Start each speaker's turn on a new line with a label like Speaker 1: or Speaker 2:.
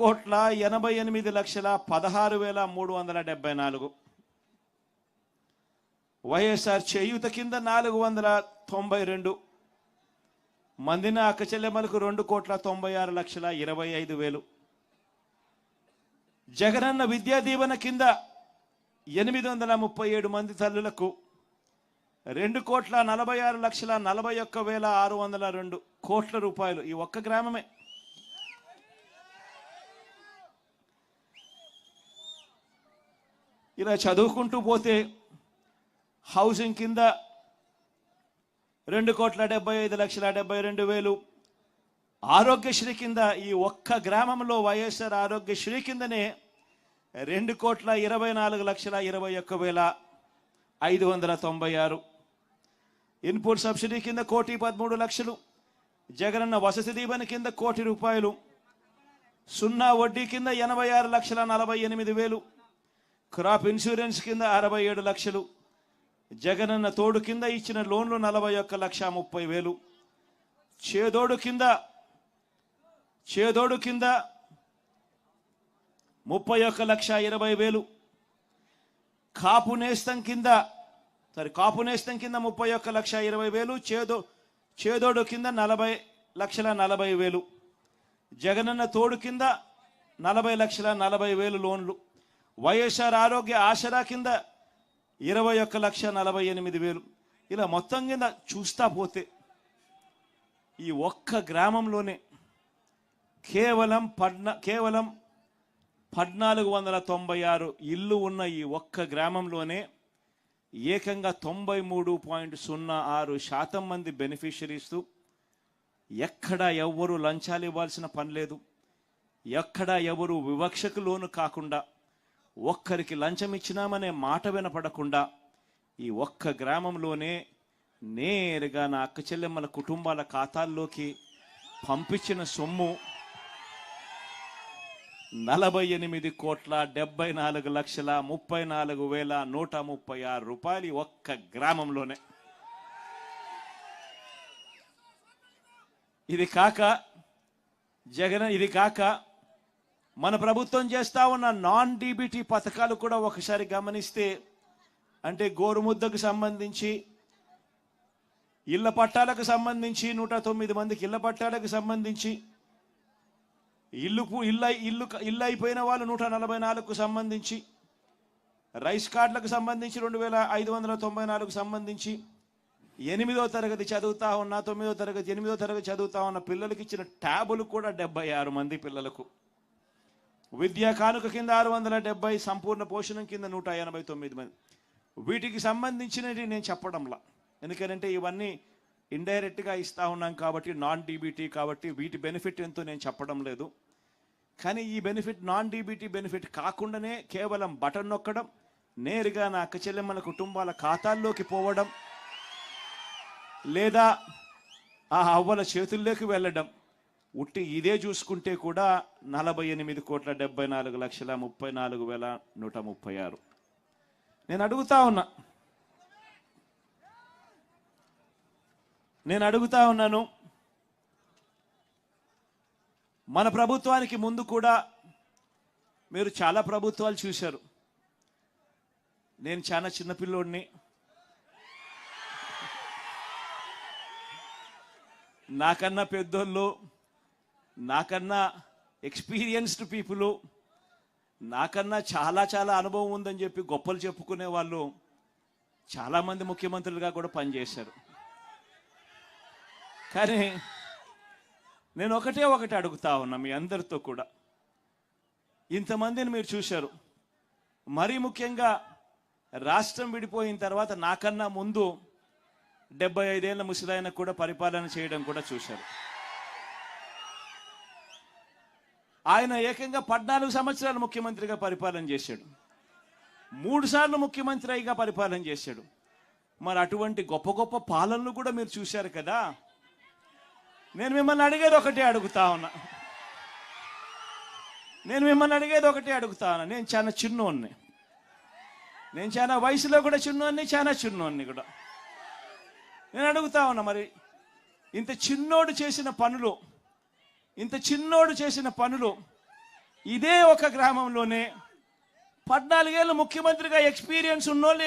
Speaker 1: కోట్ల ఎనభై ఎనిమిది లక్షల పదహారు వేల మూడు వందల డెబ్బై నాలుగు. వైఎస్ఆర్ చేయూత కింద నాలుగు వందల తొంభై రెండు. మందిన అక్కచెల్లెమ్మలకు రెండు కోట్ల తొంభై ఆరు లక్షల ఇరవై ఐదు వేలు. జగనన్న విద్యా దీవెన కింద ఎనిమిది వందల ముప్పై ఏడు మంది తల్లులకు రెండు కోట్ల నలభై ఆరు లక్షల నలభై ఒక్క వేల ఆరు వందల రెండు కోట్ల రూపాయలు ఈ ఒక్క గ్రామమే. ఇలా చదువుకుంటూ పోతే హౌసింగ్ కింద రెండు కోట్ల డెబ్బై ఐదు లక్షల డెబ్బై రెండు వేలు. ఆరోగ్యశ్రీ కింద ఈ ఒక్క గ్రామంలో వైఎస్ఆర్ ఆరోగ్యశ్రీ కిందనే రెండు కోట్ల ఇరవై నాలుగు లక్షల ఇరవై ఒక్క వేల ఐదు వందల తొంభై ఆరు. ఇన్పుట్ సబ్సిడీ కింద కోటి పదమూడు లక్షలు. జగనన్న వసతి దీవెన కింద కోటి రూపాయలు. సున్నా వడ్డీ కింద ఎనభై ఆరు లక్షల నలభై ఎనిమిది వేలు. క్రాప్ ఇన్సూరెన్స్ కింద అరవై ఏడు లక్షలు జగనన్న తోడు కింద ఇచ్చిన లోన్లు నలభై ఒక్క లక్ష ముప్పై వేలు చేదోడు కింద చేదోడు కింద ముప్పై ఒక్క లక్ష ఇరవై వేలు కాపు నేస్తం కింద సారీ కాపు నేస్తం కింద ముప్పై ఒక్క లక్ష ఇరవై వేలు చేదో చేదోడు కింద నలభై లక్షల నలభై వేలు జగనన్న తోడు కింద నలభై లక్షల నలభై వేలు లోన్లు. వైఎస్ఆర్ ఆరోగ్య ఆసరా కింద ఇరవై ఒక్క లక్ష నలభై ఎనిమిది వేలు. ఇలా మొత్తం కింద చూస్తా పోతే ఈ ఒక్క గ్రామంలోనే కేవలం పద్నా కేవలం పద్నాలుగు వందల తొంభై ఆరు ఇల్లు ఉన్న ఈ ఒక్క గ్రామంలోనే ఏకంగా తొంభై మూడు పాయింట్ సున్నా ఆరు శాతం మంది బెనిఫిషరీస్తూ ఎక్కడ ఎవ్వరు లంచాలు ఇవ్వాల్సిన పని లేదు. ఎక్కడ ఎవరు వివక్షకు లోను కాకుండా ఒక్కరికి లంచం ఇచ్చినామనే మాట వినపడకుండా ఈ ఒక్క గ్రామంలోనే నేరుగా నా అక్క చెల్లెమ్మల కుటుంబాల ఖాతాల్లోకి పంపించిన సొమ్ము నలభై ఎనిమిది కోట్ల డెబ్బై నాలుగు లక్షల ముప్పై నాలుగు వేల నూట ముప్పై ఆరు రూపాయలు ఒక్క గ్రామంలోనే. ఇది కాక జగన్ ఇది కాక మన ప్రభుత్వం చేస్తా ఉన్న నాన్ డీబీటీ పథకాలు కూడా ఒకసారి గమనిస్తే అంటే గోరుముద్దకు సంబంధించి ఇళ్ళ పట్టాలకు సంబంధించి నూట తొమ్మిది మందికి ఇళ్ళ పట్టాలకు సంబంధించి ఇల్లుకు ఇల్లు ఇల్లు ఇల్లు అయిపోయిన వాళ్ళు నూట నలభై నాలుగుకు సంబంధించి రైస్ కార్డులకు సంబంధించి రెండు వేల ఐదు వందల తొంభై నాలుగు సంబంధించి ఎనిమిదో తరగతి చదువుతా ఉన్న తొమ్మిదో తరగతి ఎనిమిదో తరగతి చదువుతా ఉన్న పిల్లలకి ఇచ్చిన ట్యాబులు కూడా డెబ్బై ఆరు మంది పిల్లలకు. విద్యా కానుక కింద ఆరు వందల డెబ్బై సంపూర్ణ పోషణం కింద నూట ఎనభై తొమ్మిది మంది. వీటికి సంబంధించినవి నేను చెప్పడంలా. ఎందుకంటే ఇవన్నీ ఇండైరెక్ట్గా ఇస్తూ ఉన్నాం కాబట్టి నాన్ డీబీటీ కాబట్టి వీటి బెనిఫిట్ ఎంతో నేను చెప్పడం లేదు. కానీ ఈ బెనిఫిట్ నాన్ డీబీటీ బెనిఫిట్ కాకుండానే కేవలం బటన్ నొక్కడం నేరుగా నా అక్క చెల్లెమ్మల కుటుంబాల ఖాతాల్లోకి పోవడం లేదా ఆ అవ్వల చేతుల్లోకి వెళ్ళడం ఉట్టి ఇదే చూసుకుంటే కూడా నలభై ఎనిమిది కోట్ల డెబ్బై నాలుగు లక్షల ముప్పై నాలుగు వేల నూట ముప్పై ఆరు. నేను అడుగుతా ఉన్నా. నేను అడుగుతా ఉన్నాను. మన ప్రభుత్వానికి ముందు కూడా మీరు చాలా ప్రభుత్వాలు చూశారు. నేను చాలా చిన్నపిల్లోడిని నాకన్నా పెద్దోళ్ళు నాకన్నా ఎక్స్పీరియన్స్డ్ పీపుల్ నాకన్నా చాలా చాలా అనుభవం ఉందని చెప్పి గొప్పలు చెప్పుకునే వాళ్ళు చాలామంది ముఖ్యమంత్రులుగా కూడా పనిచేశారు. కానీ నేను ఒకటే ఒకటి అడుగుతా ఉన్నా మీ అందరితో కూడా. ఇంతమందిని మీరు చూశారు. మరీ ముఖ్యంగా రాష్ట్రం విడిపోయిన తర్వాత నాకన్నా ముందు డెబ్బై ఐదేళ్ళ ముసలాయన కూడా పరిపాలన చేయడం కూడా చూశారు. ఆయన ఏకంగా పద్నాలుగు సంవత్సరాలు ముఖ్యమంత్రిగా పరిపాలన చేశాడు. మూడు సార్లు ముఖ్యమంత్రి అయిగా పరిపాలన చేశాడు. మరి అటువంటి గొప్ప గొప్ప పాలనలు కూడా మీరు చూశారు కదా? నేను మిమ్మల్ని అడిగేది ఒకటే అడుగుతా ఉన్నా. నేను మిమ్మల్ని అడిగేది ఒకటే అడుగుతా ఉన్నా. నేను చాలా చిన్నోన్ని నేను చాలా వయసులో కూడా చిన్నోన్ని చాలా చిన్నోన్ని కూడా. నేను అడుగుతా ఉన్నా మరి ఇంత చిన్నోడు చేసిన పనులు ఇంత చిన్నోడు చేసిన పనులు ఇదే ఒక గ్రామంలోనే పద్నాలుగేళ్ళు ముఖ్యమంత్రిగా ఎక్స్పీరియన్స్ ఉన్నోళ్ళు